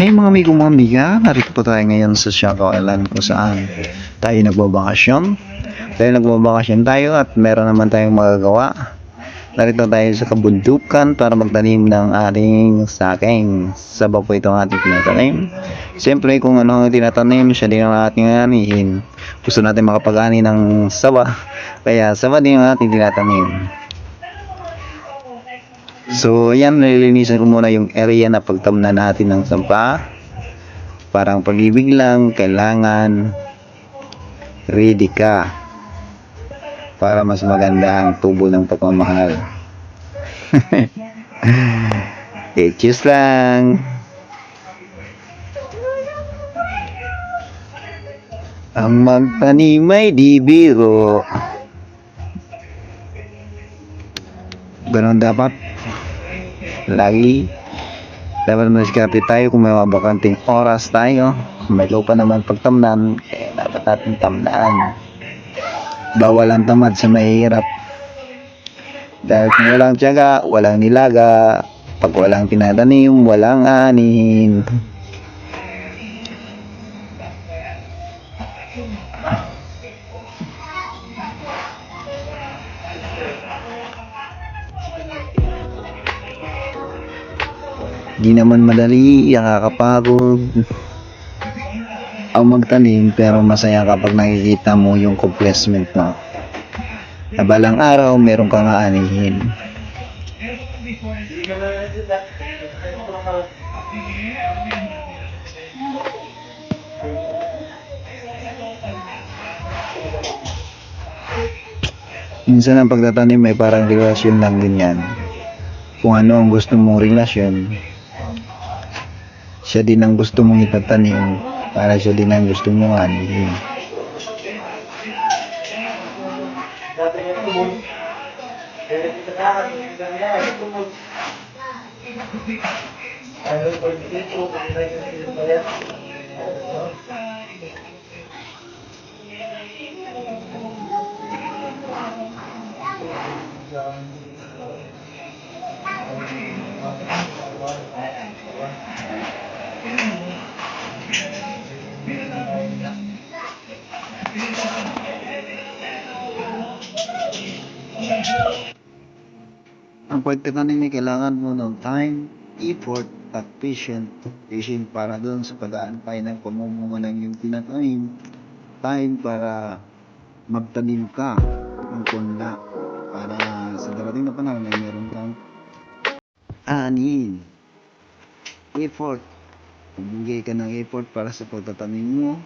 Hey mga amigo mga amiga, narito po tayo ngayon sa Siargao Island kung saan tayo nagbabakasyon. Dahil nagbabakasyon tayo at meron naman tayong magagawa. Narito tayo sa kabundukan para magtanim ng ating saking. Sabag po itong ating tinatanim. Siyempre kung ano ang tinatanim, siya din ang ating anihin. Gusto natin makapag-ani ng sawa. Kaya sawa din ang ating tinatanim. So, ayan, nililinisan ko muna yung area na pagtamna natin ng sampa. Parang pag-ibig lang, kailangan ready ka para mas maganda ang tubo ng pagmamahal. eh, cheers lang! Ang magtanim ay di biro. Ganon dapat lagi. Dapat madiskarte tayo kung may mga bakanting oras tayo. May lupa naman pagtamnan eh, dapat natin tamnaan bawal ang tamad sa mahirap dahil kung walang tiyaga walang nilaga. Pag walang tinatanim walang anin Di naman madali, nakakapagod. Ang magtanim pero masaya kapag nakikita mo yung complacement mo. Na balang araw meron kang aanihin. Minsan ang pagtatanim ay parang relasyon lang din yan. Kung ano ang gusto mong relasyon, siya din ang gusto mong itatanim para siya din ang gusto mong anihin. Ang pagtatanim ay kailangan mo ng time, effort, at patient. Patient para doon sa pag-aantay ng pamumunga ng iyong tinatanim. Time para magtanim ka ng punla para sa darating na panahon ay meron kang anin. Effort. Bigay ka ng effort para sa pagtatanim mo.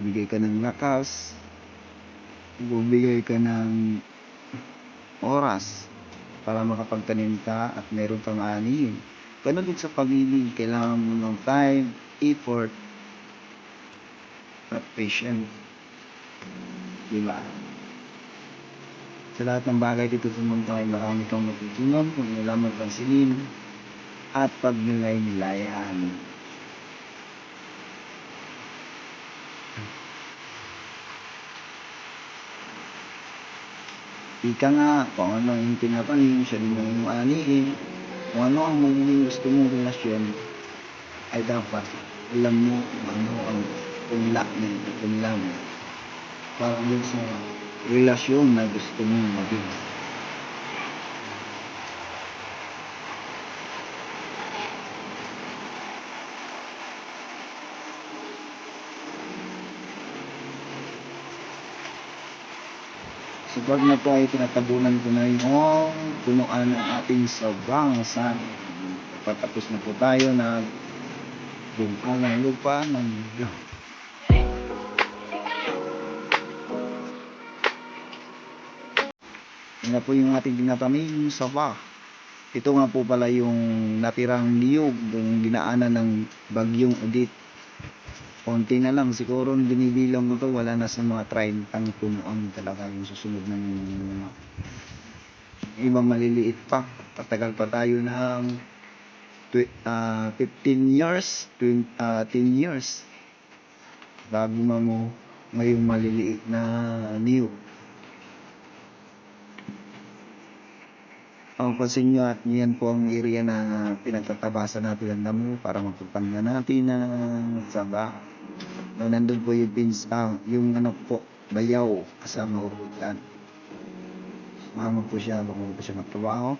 Bigay ka ng lakas. Bumigay ka ng oras para makapagtanim ka at meron kang anihin. Ganun din sa pag-ibig, kailangan mo ng time, effort, at patience. Di? Sa lahat ng bagay dito sa mundo ay marami kang matutunan kung nalaman kang silin at pagnilay-nilayan. Ika nga, kung ano yung tinapanin, siya din ang iyong. Kung ano ang magiging gusto mong relasyon, ay dapat alam mo ano ang punla ng punla mo. Para dun sa relasyon na gusto mong maging. So pag na po ay tinatabunan ko na yung punuan ng ating sabang sa patapos na po tayo na bungkal ng lupa ng Yan na po yung ating tinatanim saba. Ito nga po pala yung natirang niyog yung dinaanan ng bagyong udit. Konti na lang, siguro nung binibilang mo to, wala na sa mga 30 punuan talaga yung susunod ng mga ibang maliliit pa. Tatagal pa tayo ng tw- ah, 15 years, 20, ah, 10 years bago mo ngayong maliliit na niyog. Ang pansin nyo at yan po ang area na pinagtatabasan natin ng damo para magpapanga natin ng saba. No, nandun po yung pins, ah, yung ano po, bayaw kasama yan. Mama po siya, baka po siya magtrabaho.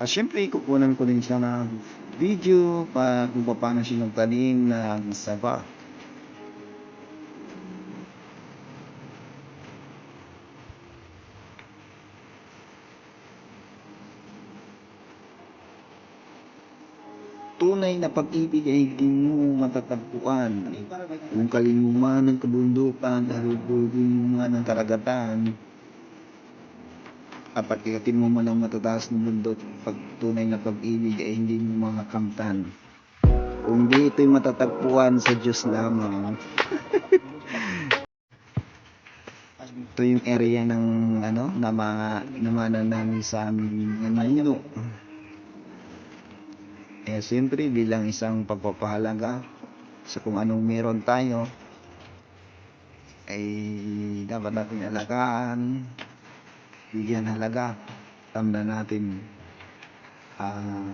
At syempre, kukunan ko din siya ng video pa kung paano siya magtanim ng saba. Tunay na pag-ibig ay hindi mo matatagpuan. Kung kalimuman ng kabundukan, narubulungan ng karagatan, kapag ikatin mo man ang matataas ng mundo, pag tunay na pag-ibig ay hindi mo makakamtan. Kung di ito'y matatagpuan sa Diyos lamang. Ito yung area ng ano, na mga namanan namin sa aming ano, eh, siyempre, bilang isang pagpapahalaga sa kung anong meron tayo, ay dapat natin alagaan, bigyan halaga, tanda natin, ah,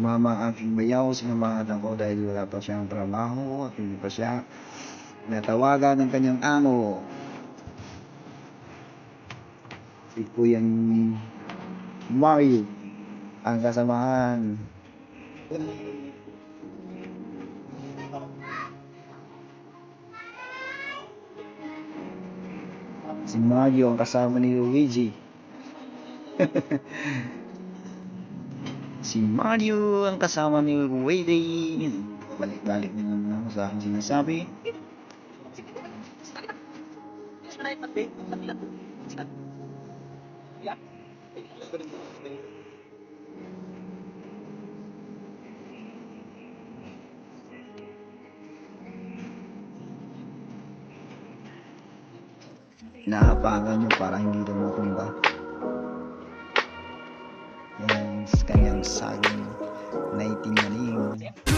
mama aking bayaw, sinamahan ako dahil wala pa siyang trabaho at hindi pa siya natawagan ng kanyang amo. Si Kuyang Mario ang kasamahan. Si Mario ang kasama ni Luigi. si Mario ang kasama ni Luigi. Balik-balik na naman ako sa aking sinasabi. Naapakan nyo para hindi rin matumba. Yan ang kanyang saging na itingaling. You're